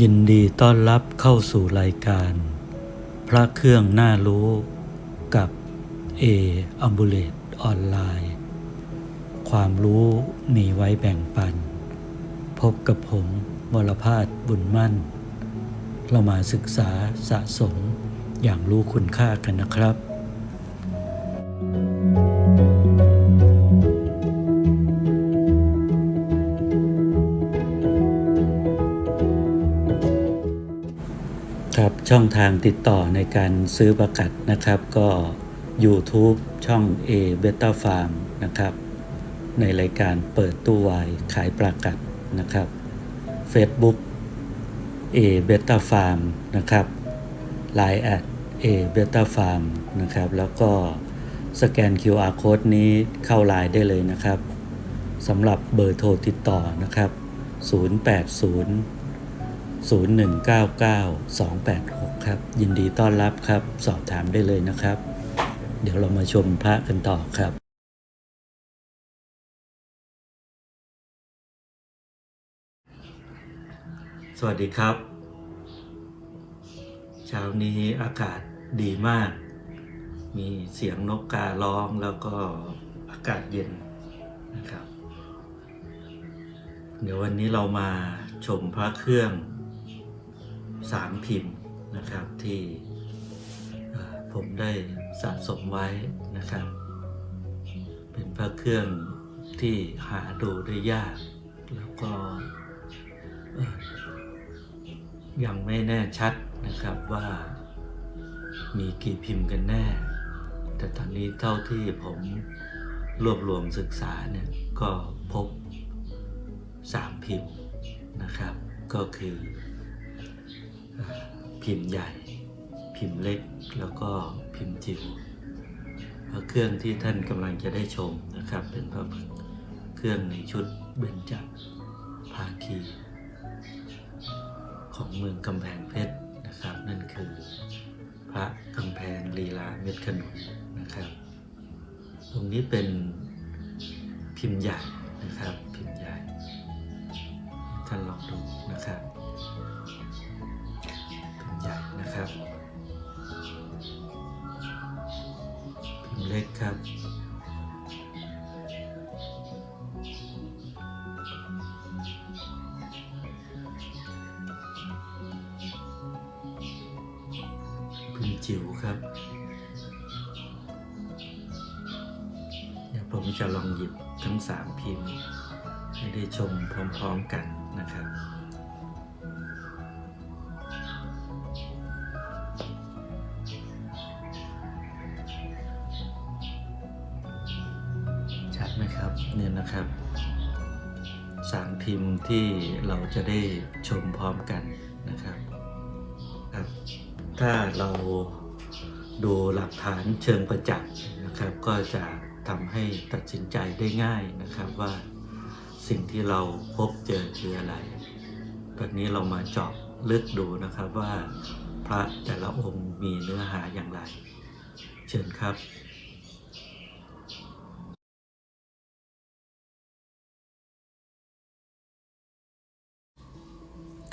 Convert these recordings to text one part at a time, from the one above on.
ยินดีต้อนรับเข้าสู่รายการ พระเครื่องน่ารู้กับ A อัมบูเลตออนไลน์ ความรู้มีไว้แบ่งปัน พบกับผมวรพาสบุญมั่น เรามาศึกษาสะสมอย่างรู้คุณค่ากันนะครับ ช่องทางติดต่อในการซื้อประกัดนะครับ ก็ YouTube ช่อง A Beta Farm นะครับ ในรายการเปิดตู้วายขายประกัดนะครับ Facebook A Beta Farm นะครับ Line แอด A Beta Farm นะครับ แล้วก็สแกน QR Code นี้เข้าไลน์ได้เลยนะครับสำหรับเบอร์โทรติดต่อนะครับ 080 0199-286 ครับ ยินดีต้อนรับครับ สอบถามได้เลยนะครับ เดี๋ยวเรามาชมพระกันต่อครับสวัสดีครับ เช้านี้อากาศดีมาก มีเสียงนกการ้องแล้วก็อากาศเย็นนะครับ เดี๋ยววันนี้เรามาชมพระเครื่อง สามพิมพ์นะครับที่ผมได้สะสมไว้นะครับ เป็นพระเครื่องที่หาดูได้ยาก แล้วก็ยังไม่แน่ชัดนะครับว่ามีกี่พิมพ์กันแน่ แต่ตอนนี้เท่าที่ผมรวบรวมศึกษาเนี่ยก็พบสามพิมพ์นะครับ ก็คือ พิมพ์ใหญ่ พิมพ์เล็กแล้วก็พิมพ์จิ๋วพระเครื่องที่ท่านกำลังจะได้ชมนะครับ เป็นพระเครื่องในชุดเบญจภาคี ของเมืองกำแพงเพชรนะครับ นั่นคือพระกำแพงลีลาเม็ดขนุนนะครับ ตรงนี้เป็นพิมพ์ใหญ่นะครับ ให้ได้ชมพร้อมๆกันนะครับชัดไหมครับเนี่ยนะครับสามพิมพ์ที่เราจะได้ชมพร้อมกันนะครับครับ ถ้าเราดูหลักฐานเชิงประจักษ์นะครับ ก็จะ ทำให้ตัดสินใจได้ง่ายนะครับว่าสิ่งที่เราพบเจอคืออะไร ตอนนี้เรามาเจาะลึกดูนะครับว่าพระแต่ละองค์มีเนื้อหาอย่างไร เชิญครับ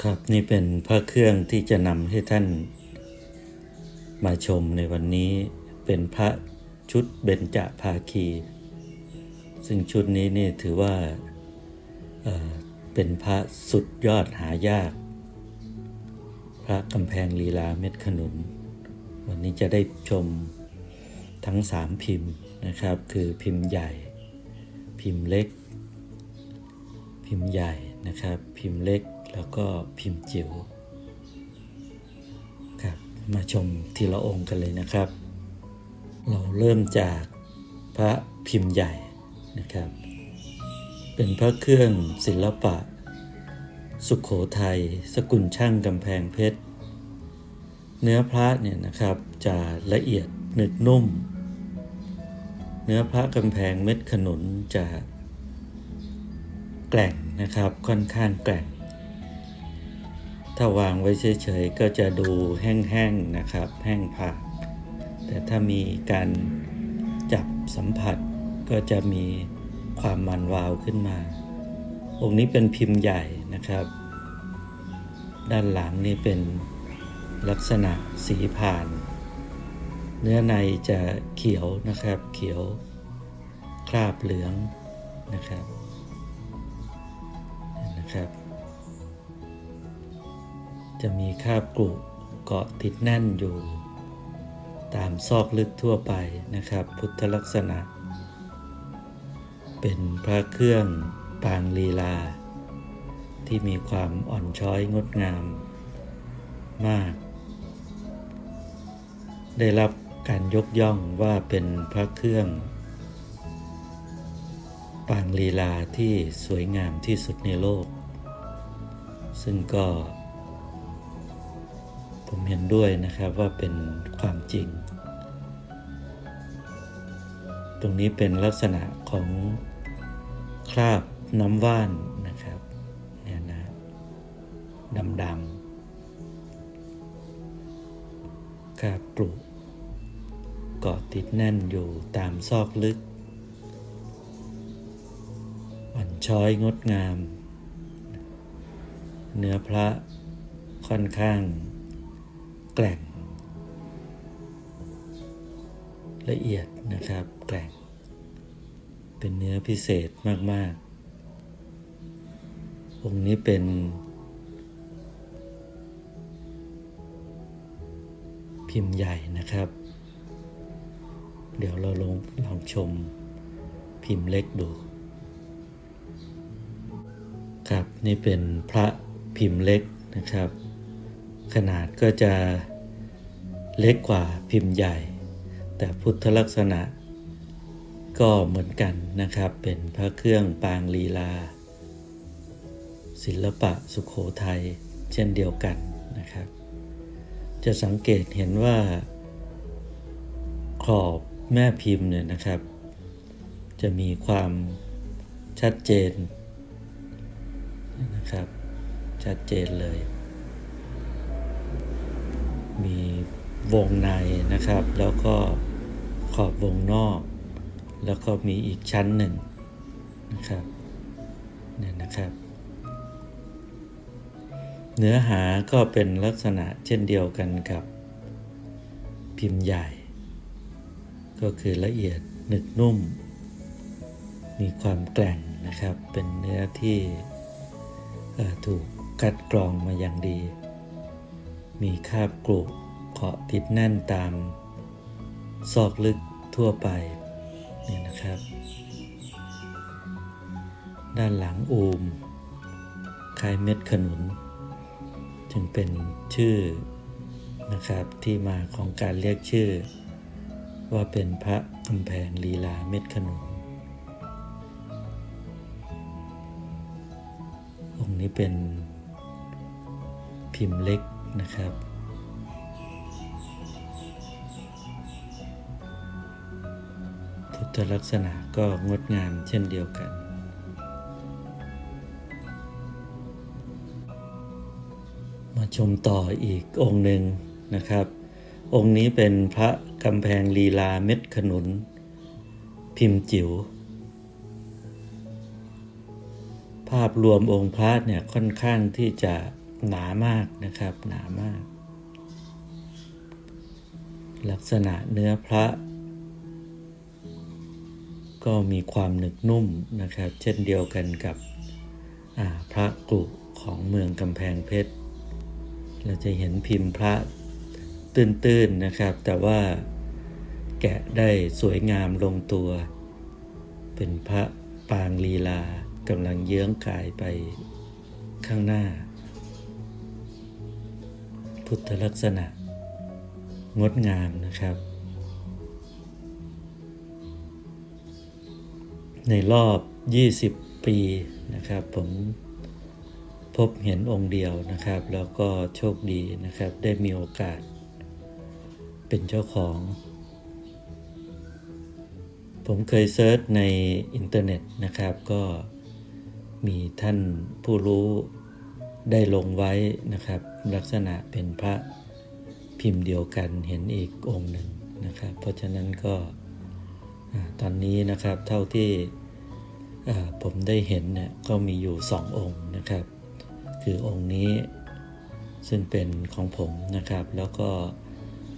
ครับนี่เป็นพระเครื่องที่จะนำให้ท่านมาชมในวันนี้เป็นพระ ชุดเบญจภาคี ซึ่งชุดนี้นี่ถือว่าเเป็นพระสุดยอดหายาก พระกำแพงลีลาเม็ดขนุน วันนี้จะได้ชมทั้งสามพิมพ์นะครับ คือพิมพ์ใหญ่ พิมพ์เล็ก พิมพ์ใหญ่นะครับ พิมพ์เล็กแล้วก็พิมพ์จิ๋วครับมาชมทีละองค์กันเลยนะครับ เราเริ่มจากพระพิมพ์ใหญ่นะครับ เป็นพระเครื่องศิลปะ สุขโขทัยสกุลช่างกำแพงเพชร เนื้อพระเนี่ยนะครับจะละเอียดหนึบนุ่ม เนื้อพระกำแพงเม็ดขนุนจะแกร่งนะครับค่อนข้างแกร่ง ถ้าวางไว้เฉยๆก็จะดูแห้งๆนะครับ แห้งผาก แต่ถ้ามีการจับสัมผัสก็จะมีความมันวาวขึ้นมา องค์นี้เป็นพิมพ์ใหญ่นะครับ ด้านหลังนี่เป็นลักษณะสีผ่าน เนื้อในจะเขียวนะครับ เขียวคราบเหลืองนะครับนะครับ จะมีคราบกรุเกาะติดแน่นอยู่ ตามซอกลึกทั่วไปนะครับ พุทธลักษณะ เป็นพระเครื่องปางลีลา ที่มีความอ่อนช้อยงดงามมาก ได้รับการยกย่องว่าเป็นพระเครื่อง ปางลีลาที่สวยงามที่สุดในโลก ซึ่งก็ ผมเห็นด้วยนะครับว่าเป็นความจริง ตรงนี้เป็นลักษณะของคราบน้ำว่านนะครับเนี่ยนะดำๆคราบปลุกเกาะติดแน่นอยู่ตามซอกลึกอ่อนช้อยงดงาม เนื้อพระค่อนข้าง แกร่ง ละเอียดนะครับ แกร่ง เป็นเนื้อพิเศษมาก ๆ องค์นี้เป็น พิมพ์ใหญ่นะครับ เดี๋ยวเราลองลองชมพิมพ์เล็กดู ครับนี่เป็นพระพิมพ์เล็กนะครับ ขนาดก็จะ เล็กกว่าพิมพ์ใหญ่ แต่พุทธลักษณะ ก็เหมือนกันนะครับ เป็นพระเครื่องปางลีลา ศิลปะสุขโขทัยเช่นเดียวกันนะครับ จะสังเกตเห็นว่า ขอบแม่พิมพ์เนี่ยนะครับ จะมีความชัดเจนนะครับ ชัดเจนเลย มี วงในนะครับ แล้วก็ขอบวงนอก แล้วก็มีอีกชั้นหนึ่งนะครับเนี่ยนะครับ เนื้อหาก็เป็นลักษณะเช่นเดียวกันกับพิมพ์ใหญ่ ก็คือละเอียดหนึกนุ่ม มีความแกร่งนะครับ เป็นเนื้อที่ถูกคัดกรองมาอย่างดี มีคาบกรุ เกาะติดแน่นตามซอกลึกทั่วไปนี่นะครับ ด้านหลังอูมคล้ายเม็ดขนุน จึงเป็นชื่อนะครับที่มาของการเรียกชื่อ ว่าเป็นพระกำแพงลีลาเม็ดขนุน องค์นี้เป็นพิมพ์เล็กนะครับ ลักษณะก็งดงามเช่นเดียวกัน มาชมต่ออีกองค์หนึ่งนะครับ องค์นี้เป็นพระกำแพงลีลาเม็ดขนุน พิมพ์จิ๋ว ภาพรวมองค์พระเนี่ยค่อนข้างที่จะหนามากนะครับหนามาก ลักษณะเนื้อพระ ก็มีความหนึกนุ่มนะครับ เช่นเดียวกันกับพระกรุของเมืองกำแพงเพชร เราจะเห็นพิมพ์พระตื้นๆนะครับ แต่ว่าแกะได้สวยงามลงตัว เป็นพระปางลีลากำลังเยื้องกายไปข้างหน้า พุทธลักษณะงดงามนะครับ ในรอบ 20 ปีนะครับ ผมพบเห็นองค์เดียวนะครับ แล้วก็โชคดีนะครับ ได้มีโอกาส เป็นเจ้าของ ผมเคยเซิร์ชในอินเทอร์เน็ตนะครับ ก็มีท่านผู้รู้ได้ลงไว้นะครับ ลักษณะเป็นพระพิมพ์เดียวกันเห็นอีกองค์หนึ่งนะครับ เพราะฉะนั้นก็ตอนนี้นะครับเท่าที่ ผมได้เห็นเนี่ยก็มีอยู่สององค์นะครับ คือองค์นี้ซึ่งเป็นของผมนะครับ แล้วก็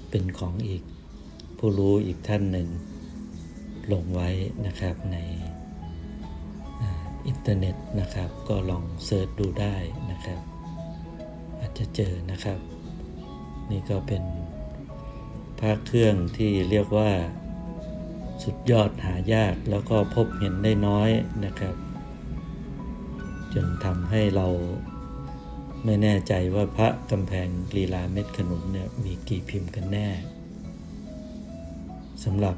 เป็นของอีกผู้รู้อีกท่านหนึ่งลงไว้นะครับในอ,อินเทอร์เน็ตนะครับ ก็ลองเซิร์ชดูได้นะครับ อาจจะเจอนะครับ นี่ก็เป็นพระเครื่องที่เรียกว่า สุดยอดหายากแล้วก็พบเห็นได้น้อยนะครับ จนทำให้เราไม่แน่ใจว่าพระกำแพงลีลาเม็ดขนุนเนี่ยมีกี่พิมพ์กันแน่สำหรับ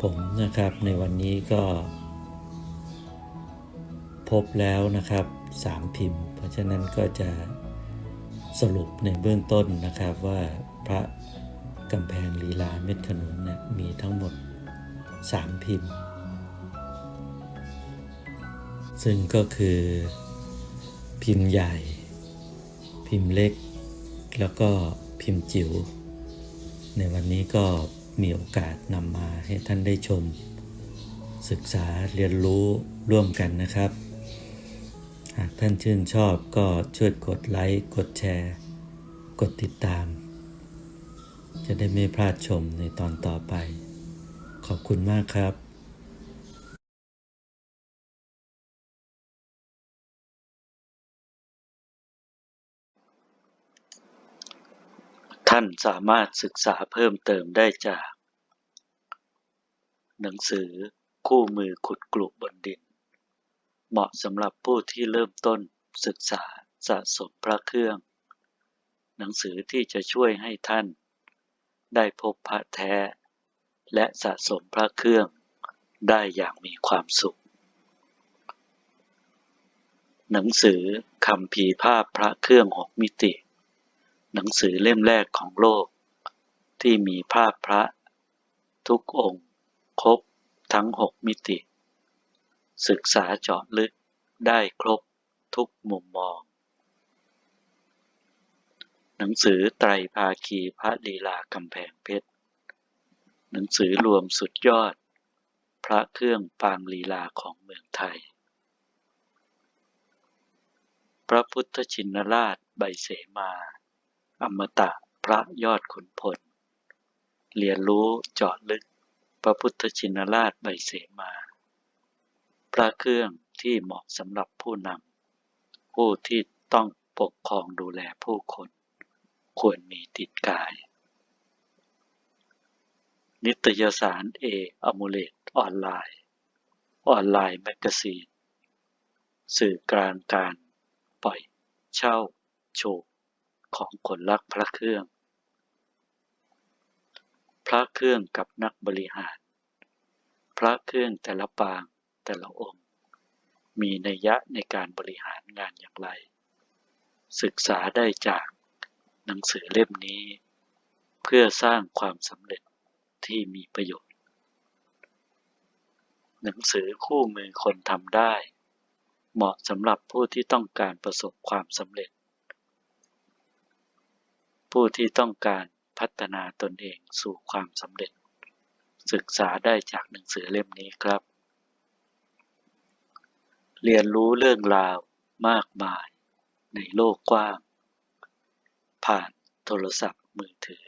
ผมนะครับในวันนี้ก็ พบแล้วนะครับสามพิมพ์ เพราะฉะนั้นก็จะสรุปในเบื้องต้นนะครับว่าพระกำแพงลีลาเม็ดขนุน มีทั้งหมดสามพิมพ์ ซึ่งก็คือพิมพ์ใหญ่ พิมพ์เล็ก แล้วก็พิมพ์จิ๋ว ในวันนี้ก็มีโอกาสนำมาให้ท่านได้ชม ศึกษาเรียนรู้ร่วมกันนะครับ หากท่านชื่นชอบก็ช่วยกดไลค์ กดแชร์ กดติดตาม จะได้ไม่พลาดชมในตอนต่อไป ขอบคุณมากครับท่านสามารถศึกษาเพิ่มเติมได้จาก หนังสือคู่มือขุดกลุบบนดิน เหมาะสำหรับผู้ที่เริ่มต้นศึกษาสะสมพระเครื่อง หนังสือที่จะช่วยให้ท่าน ได้พบพระแท้ และสะสมพระเครื่องได้อย่างมีความสุข หนังสือคำพีภาพพระเครื่องหกมิติ หนังสือเล่มแรกของโลก ที่มีภาพพระ ทุกองค์ ครบทั้งหกมิติ ศึกษาเจาะลึกได้ครบทุกมุมมอง หนังสือไตรภาคีพระลีลากำแพงเพชร หนังสือรวมสุดยอด พระเครื่องปางลีลาของเมืองไทย พระพุทธชินราชใบเสมา อมตะพระยอดขุนพล เรียนรู้เจาะลึก พระพุทธชินราชใบเสมา พระเครื่องที่เหมาะสำหรับผู้นำผู้ที่ต้องปกครองดูแลผู้คน ควรมีติดกาย นิตยสารเออมูเลตออนไลน์ ออนไลน์แมกกาซีน สื่อกลางการปล่อยเช่า โชว์ของคนรักพระเครื่อง พระเครื่องกับนักบริหาร พระเครื่องแต่ละปางแต่ละองค์ มีนัยยะในการบริหารงานอย่างไร ศึกษาได้จาก หนังสือเล่มนี้ เพื่อสร้างความสำเร็จที่มีประโยชน์ หนังสือคู่มือคนทำได้ เหมาะสำหรับผู้ที่ต้องการประสบความสำเร็จ ผู้ที่ต้องการพัฒนาตนเองสู่ความสำเร็จ ศึกษาได้จากหนังสือเล่มนี้ครับ เรียนรู้เรื่องราวมากมายในโลกกว้าง ผ่านโทรศัพท์มือถือ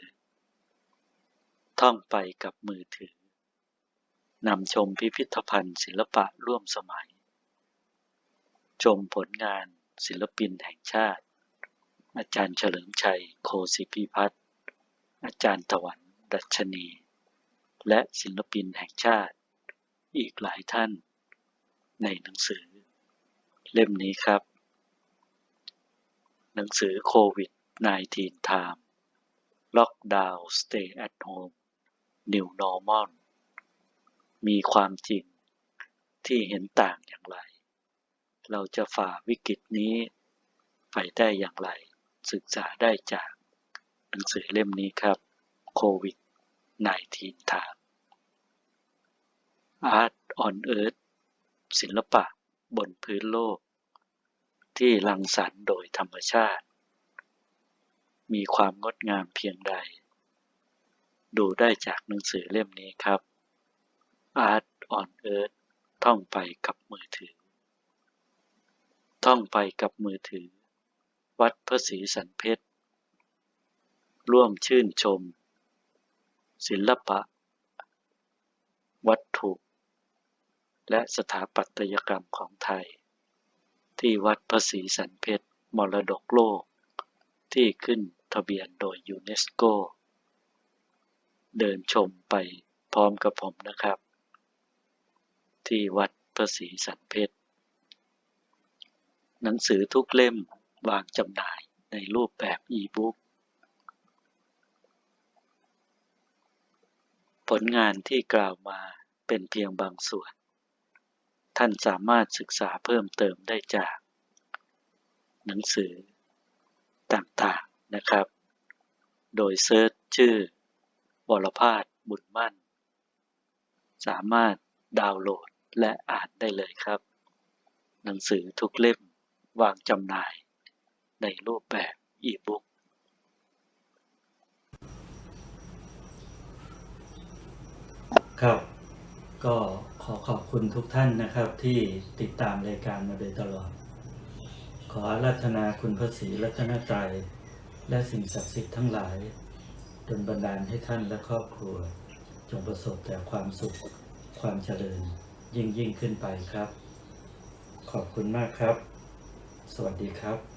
ท่องไปกับมือถือนำชมพิพิธภัณฑ์ศิลปะร่วมสมัย ชมผลงานศิลปินแห่งชาติ อาจารย์เฉลิมชัยโคสิพิพัฒน์อาจารย์ถวันดัชนี และศิลปินแห่งชาติ อีกหลายท่าน ในหนังสือ เล่มนี้ครับ หนังสือโควิด -19 Time Lockdown Stay at Home New Normal มีความจริงที่เห็นต่างอย่างไร เราจะฝ่าวิกฤตนี้ไปได้อย่างไร ศึกษาได้จากหนังสือเล่มนี้ครับโควิด -19 Time Art on Earth ศิลปะบนพื้นโลก ที่รังสรรค์โดยธรรมชาติ มีความงดงามเพียงใด ดูได้จากหนังสือเล่มนี้ครับ Art on Earth ท่องไปกับมือถือ ท่องไปกับมือถือ วัดพระศรีสันเพชร ร่วมชื่นชม ศิลปะ วัตถุ และสถาปัตยกรรมของไทย ที่วัดพระศรีสันเพชรมรดกโลกที่ขึ้น ทะเบียนโดยยูเนสโก เดินชมไปพร้อมกับผมนะครับ ที่วัดพระศรีสันเพชร หนังสือทุกเล่มวางจำหน่ายในรูปแบบอีบุ๊กผลงานที่กล่าวมาเป็นเพียงบางส่วน ท่านสามารถศึกษาเพิ่มเติมได้จาก หนังสือต่างๆ นะครับ โดยเซิร์ชชื่อวรพาสบุญมั่น สามารถดาวน์โหลดและอ่านได้เลยครับ หนังสือทุกเล่มวางจำหน่ายในรูปแบบอีบุ๊กครับ ก็ขอขอบคุณทุกท่านนะครับที่ติดตามรายการมาโดยตลอด ขอราธนาคุณพระศรีรัตนตรัย และสิ่งศักดิ์สิทธิ์ทั้งหลายดลบันดาลให้ท่านและครอบครัว จงประสบแต่ความสุข ความเจริญยิ่งยิ่งขึ้นไปครับ ขอบคุณมากครับ สวัสดีครับ